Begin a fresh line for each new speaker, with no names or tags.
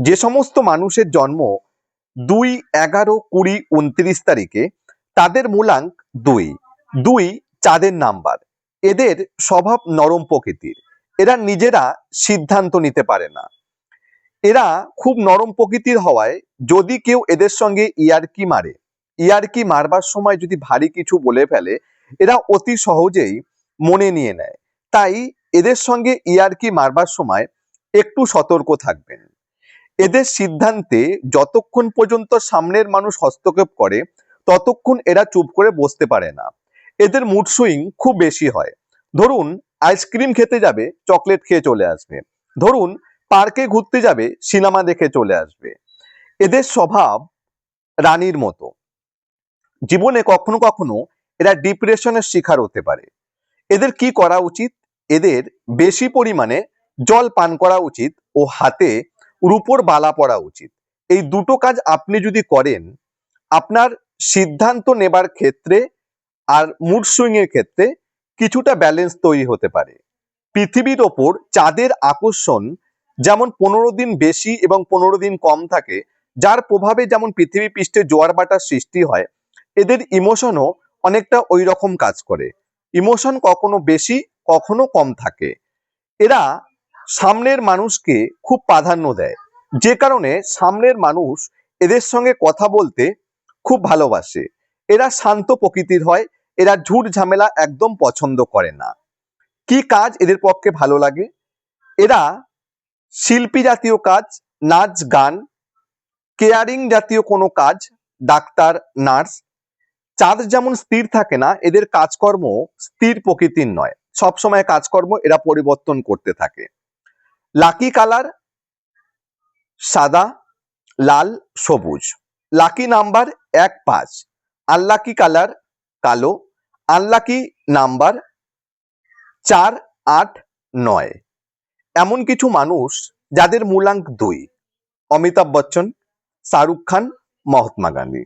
যে সমস্ত মানুষের জন্ম দুই এগারো কুড়ি উনত্রিশ তারিখে, তাদের মূলাঙ্ক দুই। দুই চাঁদের নাম্বার। এদের স্বভাব নরম প্রকৃতির। এরা নিজেরা সিদ্ধান্ত নিতে পারে না। এরা খুব নরম প্রকৃতির হওয়ায় যদি কেউ এদের সঙ্গে ইয়ারকি মারে, ইয়ারকি মারবার সময় যদি ভারী কিছু বলে ফেলে, এরা অতি সহজেই মনে নিয়ে নেয়। তাই এদের সঙ্গে ইয়ারকি মারবার সময় একটু সতর্ক থাকবেন। এদের সিদ্ধান্তে যতক্ষণ পর্যন্ত সামনের মানুষ হস্তক্ষেপ করে, ততক্ষণ এরা চুপ করে বসতে পারে না। এদের মুড সুইং খুব বেশি হয়। ধরুন আইসক্রিম খেতে যাবে চকলেট খেয়ে চলে আসবে। ধরুন পার্কে ঘুরতে যাবে সিনেমা দেখে চলে আসবে। এদের স্বভাব রানীর মতো। জীবনে কখনো কখনো এরা ডিপ্রেশনের শিকার হতে পারে। এদের কি করা উচিত? এদের বেশি পরিমাণে জল পান করা উচিত ও হাতে রূপোর বালা পরা উচিত। এই দুটো কাজ আপনি যদি করেন, আপনার সিদ্ধান্ত নেবার ক্ষেত্রে আর মুড সুইং এর ক্ষেত্রে কিছুটা ব্যালেন্স তৈরি হতে পারে। পৃথিবীর ওপর চাঁদের আকর্ষণ যেমন পনেরো দিন বেশি এবং পনেরো দিন কম থাকে, যার প্রভাবে যেমন পৃথিবী পৃষ্ঠে জোয়ার বাটার সৃষ্টি হয়, এদের ইমোশনও অনেকটা ওই রকম কাজ করে। ইমোশন কখনো বেশি, কখনো কম থাকে। এরা সামনের মানুষকে খুব প্রাধান্য দেয়। যে কারণে সামনের মানুষ এদের সঙ্গে কথা বলতে খুব ভালোবাসে। এরা শান্ত প্রকৃতির হয়, এরা ঝুট ঝামেলা একদম পছন্দ করে না। কি কাজ এদের পক্ষে ভালো লাগে? এরা শিল্পী জাতীয় কাজ, নাচ, গান, কেয়ারিং জাতীয় কোনো কাজ, ডাক্তার, নার্স, চাঁদ যেমন স্থির থাকে না, এদের কাজকর্ম স্থির প্রকৃতির নয়। সবসময় কাজকর্ম এরা পরিবর্তন করতে থাকে। লাকি কালার, সাদা, লাল, সবুজ। লাকি নাম্বার এক পাঁচ। আনলাকি কালার কালো। আনলাকি নাম্বার চার আট নয়। এমন কিছু মানুষ যাদের মূলাঙ্ক দুই। অমিতাভ বচ্চন, শাহরুখ খান, মহাত্মা গান্ধী।